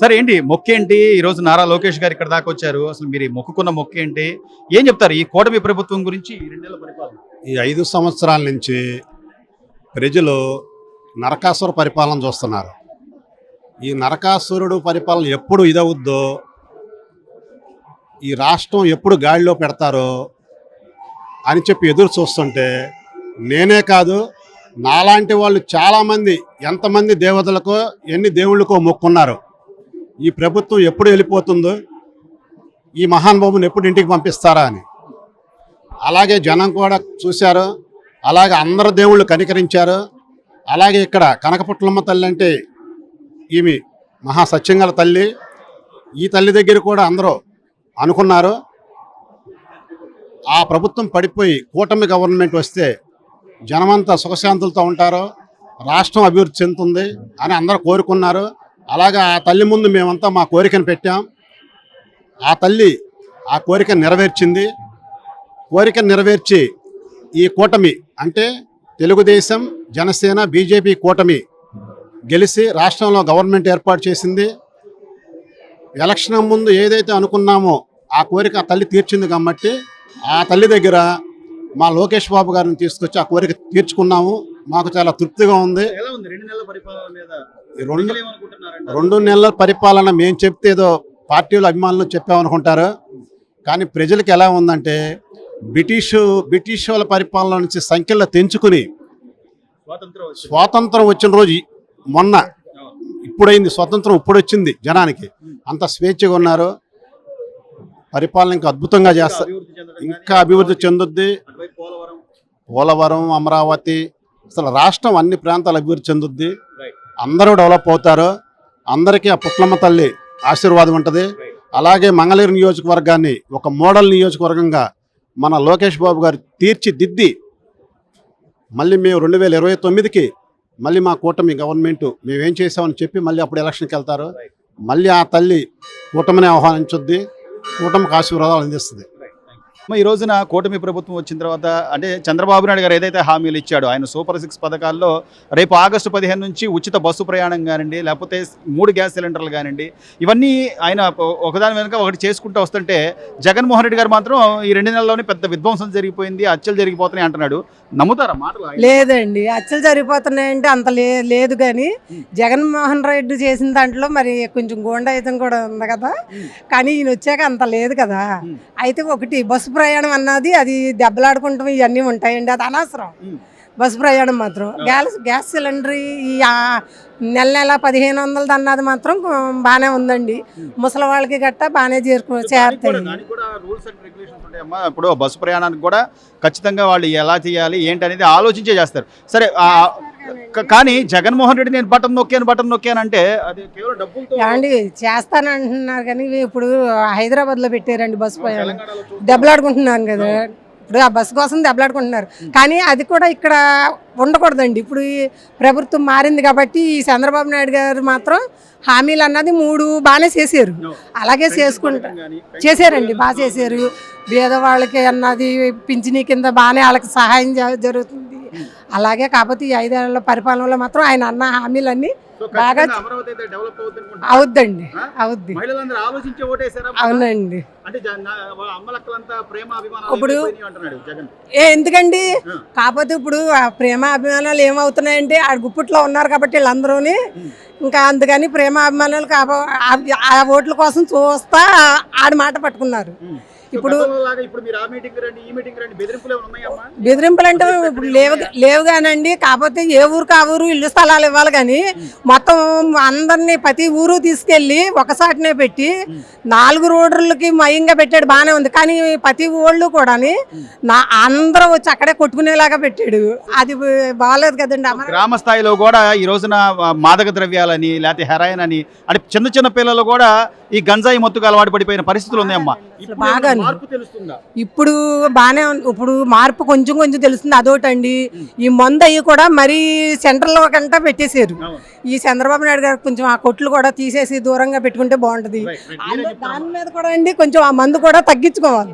సరే ఏంటి మొక్క ఏంటి? ఈ రోజు నారా లోకేష్ గారు ఇక్కడ దాకా వచ్చారు. అసలు మీరు మొక్కుకున్న మొక్క ఏంటి? ఏం చెప్తారు? ఈ కూటమి ప్రభుత్వం గురించి ఈ రెండేళ్ళ పరిపాలన. ఈ ఐదు సంవత్సరాల నుంచి ప్రజలు నరకాసుర పరిపాలన చూస్తున్నారు. ఈ నరకాసురుడు పరిపాలన ఎప్పుడు ఇదవుద్దో ఈ రాష్ట్రం ఎప్పుడు గాడిలో పెడతారో అని చెప్పి ఎదురు చూస్తుంటే నేనే కాదు నాలాంటి వాళ్ళు చాలామంది ఎంతమంది దేవతలకో ఎన్ని దేవుళ్ళకో మొక్కున్నారు. ఈ ప్రభుత్వం ఎప్పుడు వెళ్ళిపోతుందో ఈ మహానుభావుని ఎప్పుడు ఇంటికి పంపిస్తారా అని. అలాగే జనం కూడా చూశారు అలాగే అందరు దేవుళ్ళు కనికరించారు అలాగే ఇక్కడ కనకపుట్లమ్మ తల్లి అంటే ఈమె మహాసత్యంగల తల్లి. ఈ తల్లి దగ్గర కూడా అందరూ అనుకున్నారు. ఆ ప్రభుత్వం పడిపోయి కూటమి గవర్నమెంట్ వస్తే జనమంతా సుఖశాంతులతో ఉంటారు రాష్ట్రం అభివృద్ధి చెందుతుంది అని అందరూ కోరుకున్నారు. అలాగే ఆ తల్లి ముందు మేమంతా మా కోరికను పెట్టాం. ఆ తల్లి ఆ కోరిక నెరవేర్చింది. కోరిక నెరవేర్చి ఈ కూటమి అంటే తెలుగుదేశం జనసేన బీజేపీ కూటమి గెలిచి రాష్ట్రంలో గవర్నమెంట్ ఏర్పాటు చేసింది. ఎలక్షన్ ముందు ఏదైతే అనుకున్నామో ఆ కోరిక ఆ తల్లి తీర్చింది కాబట్టి ఆ తల్లి దగ్గర మా లోకేష్ బాబు గారిని తీసుకొచ్చి ఆ కోరిక తీర్చుకున్నాము. మాకు చాలా తృప్తిగా ఉంది. రెండు రెండు నెలల పరిపాలన మేము చెప్తే ఏదో పార్టీలు అభిమానులు చెప్పామనుకుంటారు కానీ ప్రజలకు ఎలా ఉందంటే బ్రిటిష్ బ్రిటిష్ వాళ్ళ పరిపాలన నుంచి సంఖ్యలో తెంచుకుని స్వాతంత్రం వచ్చిన రోజు మొన్న ఇప్పుడైంది స్వతంత్రం ఇప్పుడు వచ్చింది జనానికి. అంత స్వేచ్ఛగా ఉన్నారు. పరిపాలన ఇంకా అద్భుతంగా చేస్తారు ఇంకా అభివృద్ధి చెందుద్ది. పోలవరం. అమరావతి అసలు రాష్ట్రం అన్ని ప్రాంతాలు అభివృద్ధి చెందుద్ది. అందరూ డెవలప్ అవుతారు. అందరికీ ఆ పుట్లమ్మ తల్లి ఆశీర్వాదం ఉంటుంది. అలాగే మంగళగిరి నియోజకవర్గాన్ని ఒక మోడల్ నియోజకవర్గంగా మన లోకేష్ బాబు గారు తీర్చిదిద్ది మళ్ళీ మేము రెండు వేల ఇరవై తొమ్మిదికి మళ్ళీ మా కూటమి గవర్నమెంట్ మేమేం చేసామని చెప్పి మళ్ళీ అప్పుడు ఎలక్షన్కి వెళ్తారు. మళ్ళీ ఆ తల్లి కూటమిని ఆహ్వానించుద్ది. కూటమికి ఆశీర్వాదాలు అందిస్తుంది. ఈ రోజున కూటమి ప్రభుత్వం వచ్చిన తర్వాత అంటే చంద్రబాబు నాయుడు గారు ఏదైతే హామీలు ఇచ్చాడో ఆయన సూపర్ సిక్స్ పథకాల్లో రేపు ఆగస్టు పదిహేను నుంచి ఉచిత బస్సు ప్రయాణం కానివ్వండి లేకపోతే మూడు గ్యాస్ సిలిండర్లు కానివ్వండి ఇవన్నీ ఆయన ఒకదాని వెనుక ఒకటి చేసుకుంటూ వస్తుంటే జగన్మోహన్ రెడ్డి గారు మాత్రం ఈ రెండు నెలల్లోనే పెద్ద విధ్వంసం జరిగిపోయింది హత్యలు జరిగిపోతున్నాయి అంటున్నాడు. నమ్ముతారా మాటలు? లేదండి అచ్చలు జరిగిపోతున్నాయంటే అంత లేదు కానీ జగన్మోహన్ రెడ్డి చేసిన దాంట్లో మరి కొంచెం గూండాయుధం కూడా ఉంది కదా. కానీ ఈయన వచ్చాక అంత లేదు కదా. అయితే ఒకటి బస్సు ప్రయాణం అన్నది అది దెబ్బలాడుకుంటాం ఇవన్నీ ఉంటాయండి. అది అనవసరం. బస్సు ప్రయాణం మాత్రం. గ్యాస్ గ్యాస్ సిలిండర్ ఈ నెల నెల పదిహేను వందలది అన్నది మాత్రం బాగానే ఉందండి. ముసలి వాళ్ళకి గట్టా బాగానే చేరుకో చేరుతాయి. ఇప్పుడు బస్సు ప్రయాణానికి కూడా ఖచ్చితంగా వాళ్ళు ఎలా చేయాలి ఏంటి అనేది ఆలోచించే చేస్తారు. సరే కానీ జగన్మోహన్ రెడ్డి నేను బటన్ నొక్కాను బటన్ నొక్కాను అంటే అది కేవలం డబ్బులతో ఏమండి చేస్తానంటున్నారు కానీ ఇప్పుడు హైదరాబాద్లో పెట్టారండి బస్సు చూస్తున్నాం. దెబ్బలాడుకుంటున్నాను కదా. ఇప్పుడు ఆ బస్సు కోసం దెబ్బలాడుకుంటున్నారు. కానీ అది కూడా ఇక్కడ ఉండకూడదండి. ఇప్పుడు ఈ ప్రభుత్వం మారింది కాబట్టి ఈ చంద్రబాబు నాయుడు గారు మాత్రం హామీలు అన్నది మూడు బాగానే చేశారు. అలాగే చేసుకుంటా కానీ చేశారండి బాగా చేశారు. పేదవాళ్ళకి అన్నది పింఛనీ కింద బాగానే వాళ్ళకి సహాయం జరుగుతుంది. అలాగే కాకపోతే ఈ ఐదేళ్ళ పరిపాలనలో మాత్రం ఆయన అన్న హామీలన్నీ బాగా. అవుద్దండి? అవుద్ది. అవునండి. ఇప్పుడు- ఎందుకండి. కాకపోతే ఇప్పుడు ఆ ప్రేమ అభిమానాలు ఏమవుతున్నాయంటే ఆ గుప్పుట్లో ఉన్నారు కాబట్టి వీళ్ళందరూని. ఇంకా అందుకని ప్రేమ అభిమానాలు ఆ- ఓట్ల కోసం చూస్తా ఆడి మాట పట్టుకున్నారు. ఇప్పుడు- బెదిరింపులు అంటే ఇప్పుడు లేవు లేవు కానండి కాకపోతే ఏ ఊరు ఆ ఊరు ఇల్లు స్థలాలు ఇవ్వాలి కానీ మొత్తం అందరినీ ప్రతి ఊరు తీసుకెళ్ళి ఒకసాటినే పెట్టి నాలుగు రోడ్లకి మయంగా పెట్టాడు బాగానే ఉంది. కానీ ప్రతి ఊళ్ళు కూడా నా అందరూ వచ్చి అక్కడే కొట్టుకునేలాగా పెట్టాడు. అది బాగాలేదు కదండి. గ్రామ స్థాయిలో కూడా ఈ రోజున మాదక ద్రవ్యాలని లేకపోతే హెరాయిన్ అని అంటే చిన్న చిన్న పిల్లలు కూడా ఈ గంజాయి మత్తుకు అలవాటు పడిపోయిన పరిస్థితులు ఉన్నాయమ్మా. ఇప్పుడు బాగా ఏమైనా మార్పు తెలుస్తుందా? ఇప్పుడు బాగానే ఉంది ఇప్పుడు మార్పు కొంచెం కొంచెం తెలుస్తుంది. అదొకటండి ఈ మందు అయ్యి కూడా మరీ సెంట్రల్ కంటే పెట్టేశారు. అవును. ఈ చంద్రబాబు నాయుడు గారు కొంచెం ఆ కొట్లు కూడా తీసేసి దూరంగా పెట్టుకుంటే బాగుంటది. దాని మీద కూడా అండి కొంచెం ఆ మందు కూడా తగ్గించుకోవాలి.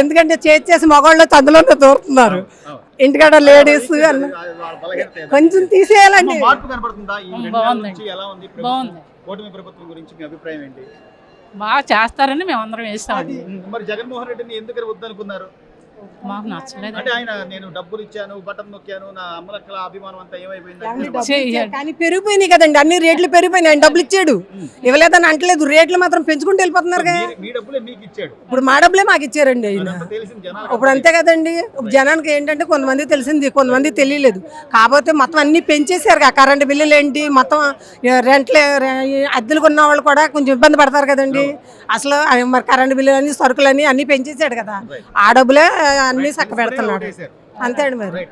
ఎందుకంటే చేతి చేసి మగవాళ్ళు అందులోనే దూరుతున్నారు. ఇంటికాడ లేడీస్. కొంచెం తీసేయాలండి. బాగా చేస్తారని మేము అందరం వేస్తామండి. మరి జగన్మోహన్ రెడ్డిని ఎందుకు వద్దనుకున్నారు? మాకు నచ్చలేదు. అంటే ఆయన నేను డబ్బులు ఇచ్చాను బటన్ నొక్కాను నా అమ్మలక్కల అభిమానం అంతా ఏమైపోయింది. కానీ పెరిగిపోయినాయి కదండి అన్ని రేట్లు పెరిగిపోయినాయి ఆయన డబ్బులు ఇచ్చాడు. ఇవ్వలేదని అంటలేదు రేట్లు మాత్రం పెంచుకుంటూ వెళ్ళిపోతున్నారు కదా. మీ- మీ డబ్బులే మీకు ఇచ్చాడు. ఇప్పుడు మా డబ్బులే మాకు ఇచ్చారండి ఆయన. ఇప్పుడు అంతే కదండి జనానికి ఏంటంటే కొంతమంది తెలిసింది కొంతమంది తెలియలేదు. కాకపోతే మొత్తం అన్ని పెంచేశారు కదా కరెంట్ బిల్లులు ఏంటి మొత్తం రెంట్లే అద్దెలు కొన్న వాళ్ళు కూడా కొంచెం ఇబ్బంది పడతారు కదండి. అసలు మరి కరెంట్ బిల్లులు అన్ని సరుకులు అన్ని అన్ని పెంచేశాడు కదా. ఆ డబ్బులే అన్ని చక్క పెడుతున్నాడు. అంతే మరి.